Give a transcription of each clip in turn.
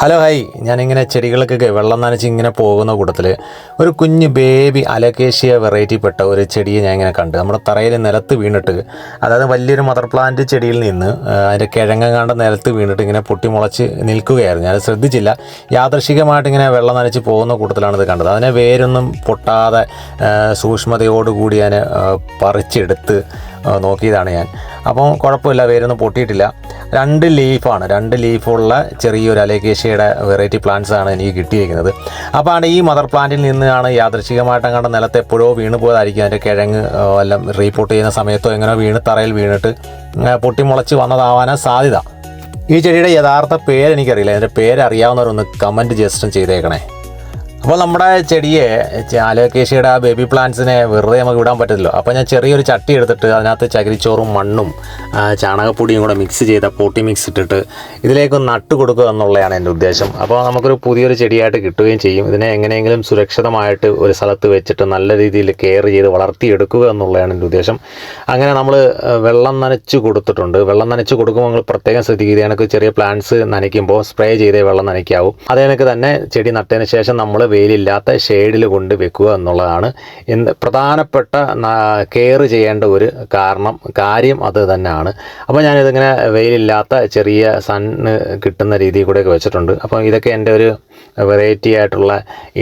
Hello hi. ഞാനിങ്ങനെ ചെടികൾക്കൊക്കെ വെള്ളം നനച്ച് ഇങ്ങനെ പോകുന്ന കൂട്ടത്തിൽ ഒരു കുഞ്ഞ് ബേബി അലക്കേഷ്യ വെറൈറ്റി പെട്ട ഒരു ചെടിയെ ഞാൻ ഇങ്ങനെ കണ്ട്. നമ്മുടെ തറയിൽ നിലത്ത് വീണിട്ട് അതായത് വലിയൊരു മദർ പ്ലാന്റ് ചെടിയിൽ നിന്ന് അതിന്റെ കിഴങ്ങാണ്ട് നിലത്ത് വീണിട്ട് ഇങ്ങനെ പൊട്ടിമുളച്ച് നിൽക്കുകയായിരുന്നു. ഞാൻ ശ്രദ്ധിച്ചില്ല. യാദർശികമായിട്ട് ഇങ്ങനെ വെള്ളം നനച്ച് പോകുന്ന കൂട്ടത്തിലാണ് ഇത് കണ്ടത്. അതിനെ വേരൊന്നും പൊട്ടാതെ സൂക്ഷ്മതയോടുകൂടി ഞാൻ പറിച്ചെടുത്ത് നോക്കിയതാണ് ഞാൻ. അപ്പം കുഴപ്പമില്ല വേരൊന്നും പൊട്ടിയിട്ടില്ല. രണ്ട് ലീഫാണ്. രണ്ട് ലീഫുള്ള ചെറിയൊരു അലേക്കേഷ്യയുടെ വെറൈറ്റി പ്ലാന്റ്സ് ആണ് എനിക്ക് കിട്ടിയിരിക്കുന്നത്. അപ്പോൾ ആണ് ഈ മദർ പ്ലാന്റിൽ നിന്നാണ് യാദൃശികമായിട്ട് അങ്ങോട്ട് നിലത്ത് എപ്പോഴോ വീണ് പോയതായിരിക്കും. അതിന്റെ കിഴങ്ങ് എല്ലാം റീപ്പോർട്ട് ചെയ്യുന്ന സമയത്തോ എങ്ങനെ വീണ് തറയിൽ വീണിട്ട് പൊട്ടിമുളച്ച് വന്നതാവാനാണ് സാധ്യത. ഈ ചെടിയുടെ യഥാർത്ഥ പേരെനിക്കറിയില്ല അതിന്റെ പേര് അറിയാവുന്നവരൊന്ന് കമന്റ് ജസ്റ്റ് ചെയ്തേക്കണേ. അപ്പോൾ നമ്മുടെ ചെടിയെ ആലോക്കേഷ്യയുടെ ആ ബേബി പ്ലാന്റ്സിനെ വെറുതെ നമുക്ക് വിടാൻ പറ്റില്ലല്ലോ അപ്പോൾ ഞാൻ ചെറിയൊരു ചട്ടി എടുത്തിട്ട് അതിനകത്ത് ചകിരിച്ചോറും മണ്ണും ചാണകപ്പൊടിയും കൂടെ മിക്സ് ചെയ്ത പോട്ടി മിക്സ് ഇട്ടിട്ട് ഇതിലേക്ക് നട്ടു കൊടുക്കുക എന്നുള്ളതാണ് എന്റെ ഉദ്ദേശം. അപ്പോൾ നമുക്കൊരു പുതിയൊരു ചെടിയായിട്ട് കിട്ടുകയും ചെയ്യും. ഇതിനെ എങ്ങനെയെങ്കിലും സുരക്ഷിതമായിട്ട് ഒരു സ്ഥലത്ത് വെച്ചിട്ട് നല്ല രീതിയിൽ കെയർ ചെയ്ത് വളർത്തിയെടുക്കുക എന്നുള്ളതാണ് എന്റെ ഉദ്ദേശം. അങ്ങനെ നമ്മൾ വെള്ളം നനച്ച് കൊടുത്തിട്ടുണ്ട്. വെള്ളം നനച്ച് കൊടുക്കുമ്പോൾ നമ്മൾ പ്രത്യേകം ശ്രദ്ധിക്കുക. എനിക്ക് ചെറിയ പ്ലാന്റ്സ് നനയ്ക്കുമ്പോൾ സ്പ്രേ ചെയ്തേ വെള്ളം നനയ്ക്കാവും. അതേ കണക്ക് തന്നെ ചെടി നട്ടതിന് ശേഷം നമ്മൾ വെയിലില്ലാത്ത ഷെയ്ഡിൽ കൊണ്ട് വെക്കുക എന്നുള്ളതാണ്. എന്ത് പ്രധാനപ്പെട്ട കെയർ ചെയ്യേണ്ട ഒരു കാരണം കാര്യം അത് തന്നെയാണ്. അപ്പോൾ ഞാനിതിങ്ങനെ വെയിലില്ലാത്ത ചെറിയ സണ്ണ് കിട്ടുന്ന രീതിയിൽ കൂടെയൊക്കെ വെച്ചിട്ടുണ്ട്. അപ്പോൾ ഇതൊക്കെ എന്റെ ഒരു വെറൈറ്റി ആയിട്ടുള്ള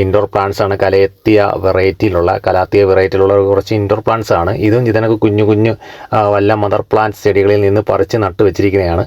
ഇൻഡോർ പ്ലാന്റ്സ് ആണ്. കലയെത്തിയ വെറൈറ്റിയിലുള്ള കലാത്തിയ വെറൈറ്റിയിലുള്ള കുറച്ച് ഇൻഡോർ പ്ലാന്റ്സ് ആണ്. ഇതും ഇതിനൊക്കെ കുഞ്ഞു കുഞ്ഞു വല്ല മദർ പ്ലാന്റ്സ് ചെടികളിൽ നിന്ന് പറിച്ച് നട്ട് വെച്ചിരിക്കുന്നതാണ്.